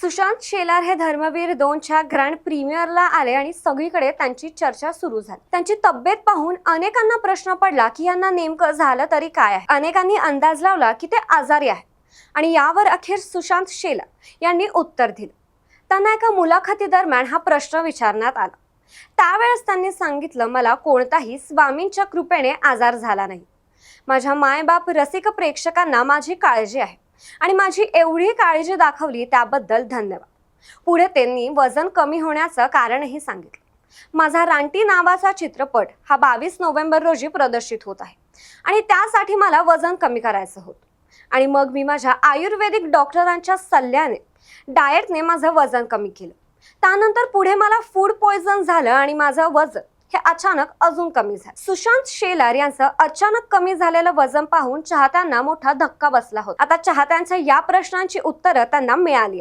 सुशांत शेलार हे धर्मवीर दोनच्या ग्रँड प्रीमियरला आले आणि सगळीकडे त्यांची चर्चा सुरू झाली. त्यांची तब्येत पाहून अनेकांना प्रश्न पडला की यांना नेमकं झालं तरी काय आहे? अनेकांनी अंदाज लावला की ते आजारी आहे आणि यावर अखेर सुशांत शेलार यांनी उत्तर दिलं. त्यांना एका मुलाखतीदरम्यान हा प्रश्न विचारण्यात आला. त्यावेळेस त्यांनी सांगितलं मला कोणताही स्वामींच्या कृपेने आजार झाला नाही. माझ्या मायबाप रसिक प्रेक्षकांना माझी काळजी आहे. आणि माझी एवढी काळजी दाखवली त्याबद्दल धन्यवाद. पुढे त्यांनी वजन कमी होण्याचं कारणही सांगितलं. माझा रानटी नावाचा चित्रपट हा बावीस नोव्हेंबर रोजी प्रदर्शित होत आहे. आणि त्यासाठी मला वजन कमी करायचं होतं. आणि मग मी माझ्या आयुर्वेदिक डॉक्टरांच्या सल्ल्याने डाएटने माझं वजन कमी केलं. त्यानंतर पुढे मला फूड पॉयझन झालं आणि माझं वजन हे अचानक अजून कमी झालं. सुशांत शेलार यांचं अचानक कमी झालेलं वजन पाहून चाहत्यांना मोठा धक्का बसला होता. आता चाहत्यांच्या या प्रश्नांची उत्तरं त्यांना मिळाली